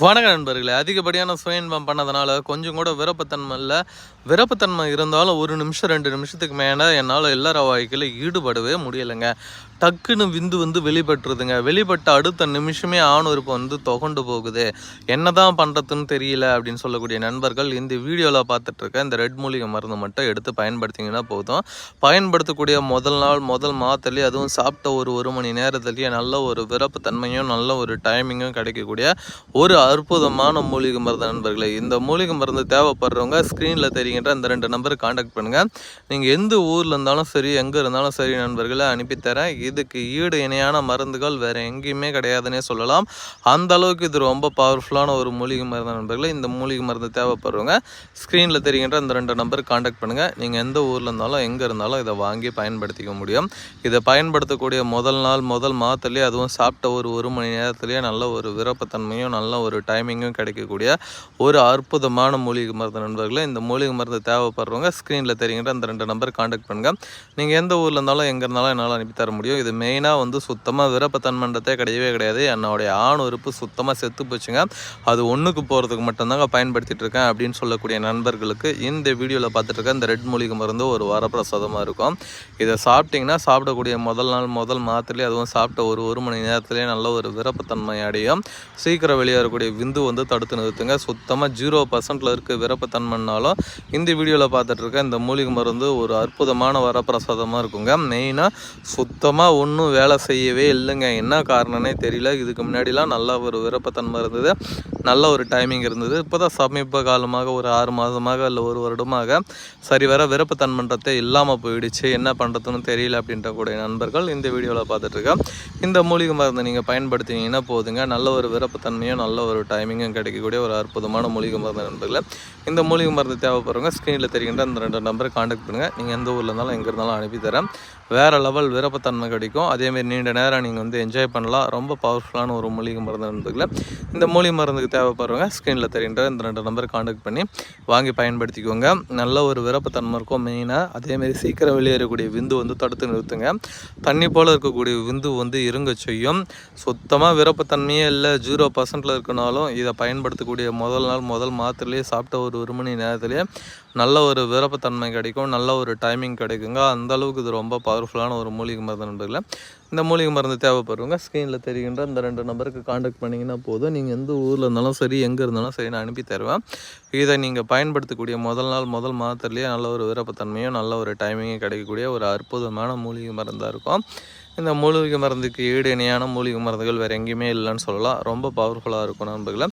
வணக்க நண்பர்களே. அதிகப்படியான சுயன்பம் பண்ணதுனால கொஞ்சம் கூட விருப்பத்தன்மை இல்லை. விருப்பத்தன்மை இருந்தாலும் ஒரு நிமிஷம் ரெண்டு நிமிஷத்துக்கு மேலே என்னால் எல்லார வாழ்க்கையில் ஈடுபடவே முடியலைங்க. டக்குன்னு விந்து வந்து வெளிப்பட்டுருதுங்க. வெளிப்பட்ட அடுத்த நிமிஷமே ஆணுறுப்பு வந்து தொகண்டு போகுது. என்ன தான் பண்ணுறதுன்னு தெரியல அப்படின்னு சொல்லக்கூடிய நண்பர்கள் இந்த வீடியோவில் பார்த்துட்ருக்க இந்த ரெட் மூலிகை மருந்து மட்டும் எடுத்து பயன்படுத்திங்கன்னா போதும். பயன்படுத்தக்கூடிய முதல் நாள் முதல் மாதத்துலேயே அதுவும் சாப்பிட்ட ஒரு ஒரு மணி நேரத்துலேயே நல்ல ஒரு விருப்பத்தன்மையும் நல்ல ஒரு டைமிங்கும் கிடைக்கக்கூடிய ஒரு அற்புதமான மூலிகை மருந்து நண்பர்களே. இந்த மூலிகை மருந்து தேவைப்படுறவங்க ஸ்க்ரீனில் தெரிகின்ற இந்த ரெண்டு நம்பருக்கு காண்டாக்ட் பண்ணுங்கள் நீங்கள் எந்த ஊரில் இருந்தாலும் சரி எங்கே இருந்தாலும் சரி நண்பர்களை அனுப்பித்தரேன். இதுக்கு ஈடு இணையான மருந்துகள் வேறு எங்கேயுமே கிடையாதுன்னே சொல்லலாம். அந்த அளவுக்கு இது ரொம்ப பவர்ஃபுல்லான ஒரு மூலிகை மருந்து நண்பர்களே. இந்த மூலிகை மருந்து தேவைப்படுறவங்க ஸ்க்ரீனில் தெரிகின்ற அந்த ரெண்டு நம்பருக்கு காண்டாக்ட் பண்ணுங்கள் நீங்கள் எந்த ஊரில் இருந்தாலும் எங்கே இருந்தாலும் இதை வாங்கி பயன்படுத்திக்க முடியும். இதை பயன்படுத்தக்கூடிய முதல் நாள் முதல் மாதத்துலேயே அதுவும் சாப்பிட்ட ஒரு ஒரு மணி நேரத்துலேயே நல்ல ஒரு விருப்பத்தன்மையும் நல்ல ஒரு டைமிங்கும் கிடைக்கக்கூடிய ஒரு அற்புதமான மூலிகை மருந்து நண்பர்களே. இந்த மூலிகை மருந்து தேவைப்படுறவங்க ஸ்க்ரீனில் தெரிகின்ற அந்த ரெண்டு நம்பர் காண்டாக்ட் பண்ணுங்கள் நீங்கள் எந்த ஊரில் இருந்தாலும் எங்கே இருந்தாலும் என்னால் அனுப்பி தர முடியும். இது மெயினாக வந்து சுத்தமாக விருப்பத்தன்மன்றத்தே கிடையவே கிடையாது. என்னுடைய ஆண் உறுப்பு சுத்தமாக செத்து போச்சுங்க. அது ஒன்றுக்கு போகிறதுக்கு மட்டும்தாங்க பயன்படுத்திகிட்டு இருக்கேன் அப்படின்னு சொல்லக்கூடிய நண்பர்களுக்கு இந்த வீடியோவில் பார்த்துட்டு இந்த ரெட் மூலிகை மருந்து ஒரு வரப்பிரசாதமாக இருக்கும். இதை சாப்பிட்டிங்கன்னா சாப்பிடக்கூடிய முதல் நாள் முதல் மாத்திரையே அதுவும் சாப்பிட்ட ஒரு ஒரு மணி நேரத்துலேயே நல்ல ஒரு விருப்பத்தன்மை அடையும். சீக்கிரம் வெளியேறக்கூடிய விந்து வந்து தடுத்து நிறுத்துங்க. சுத்தமாக ஜீரோ பர்சன்ட்டில் இருக்க விருப்பத்தன்மைனாலும் இந்த வீடியோவில் பார்த்துட்டு இந்த மூலிகை மருந்து ஒரு அற்புதமான வரப்பிரசாதமாக இருக்குங்க. மெயினாக சுத்தமாக ஒன்றும் வேலை செய்யவே இல்லைங்க. என்ன காரணம்னே தெரியல. இதுக்கு முன்னாடிலாம் நல்லா ஒரு விருப்பத்தன்மை இருந்தது. நல்ல ஒரு டைமிங் இருந்தது. இப்போ தான் சமீப காலமாக ஒரு ஆறு மாதமாக இல்லை ஒரு வருடமாக சரி வர விருப்பத்தன்மைன்றதே இல்லாமல் போயிடுச்சு. என்ன பண்ணுறதுன்னு தெரியல அப்படின்ற கூடிய நண்பர்கள் இந்த வீடியோவில் பார்த்துட்ருக்கேன். இந்த மூலிகை மருந்தை நீங்கள் பயன்படுத்தினீங்கன்னா போதுங்க. நல்ல ஒரு விருப்பத்தன்மையும் நல்ல ஒரு டைமிங்கும் கிடைக்கக்கூடிய ஒரு அற்புதமான மூலிகை மருந்து நண்பர்களே. இந்த மூலிகை மருந்து தேவைப்படுறவங்க ஸ்க்ரீனில் தெரிகின்ற அந்த ரெண்டு நம்பரை காண்டாக்ட் பண்ணுங்கள் நீங்கள் எந்த ஊரில் இருந்தாலும் எங்கே இருந்தாலும் அனுப்பி தரேன். வேறு லெவல் விருப்பத்தன்மை கிடைக்கும். அதேமாரி நீண்ட நேரம் நீங்கள் வந்து என்ஜாய் பண்ணலாம். ரொம்ப பவர்ஃபுல்லான ஒரு மூலிகை மருந்து நண்பர்களே. இந்த மூலிகை மருந்துக்கு தேவைப்படுறவங்க ஸ்க்ரீனில் தெரிகின்ற இந்த ரெண்டு நம்பரை காண்டாக்ட் பண்ணி வாங்கி பயன்படுத்திக்கோங்க. நல்ல ஒரு விருப்பத்தன்மை இருக்கும். மெயினாக அதேமாரி சீக்கிரம் வெளியேறக்கூடிய விந்து வந்து தடுத்து நிறுத்துங்க. தண்ணி போல் இருக்கக்கூடிய விந்து வந்து இருங்க செய்யும். சுத்தமாக விருப்பத்தன்மையே இல்லை. ஜீரோ பர்சன்டில் இருக்கனாலும் இதை பயன்படுத்தக்கூடிய முதல் நாள் முதல் மாத்திரையே சாப்பிட்ட ஒரு ஒரு மணி நேரத்துலேயே நல்ல ஒரு விருப்பத்தன்மை கிடைக்கும். நல்ல ஒரு டைமிங் கிடைக்குங்க. அந்த அளவுக்கு இது ரொம்ப பவர்ஃபுல்லான ஒரு மூலிகை மருந்து நண்பர்களை இந்த மூலிகை மருந்து தேவைப்படுறவங்க ஸ்க்ரீனில் தெரிகின்ற இந்த ரெண்டு நம்பருக்கு காண்டாக்ட் பண்ணிங்கன்னா போதும். நீங்கள் எந்த ஊரில் இருந்தாலும் சரி எங்கே இருந்தாலும் சரி நான் அனுப்பி தருவேன். இதை நீங்கள் பயன்படுத்தக்கூடிய முதல் நாள் முதல் மாதத்துலேயே நல்ல ஒரு விருப்பத்தன்மையும் நல்ல ஒரு டைமிங்கும் கிடைக்கக்கூடிய ஒரு அற்புதமான மூலிகை மருந்தாக இருக்கும். இந்த மூலிகை மருந்துக்கு ஈடு இணையான மூலிகை மருந்துகள் வேறு எங்கேயுமே இல்லைன்னு சொல்லலாம். ரொம்ப பவர்ஃபுல்லாக இருக்கும் நண்பர்களை.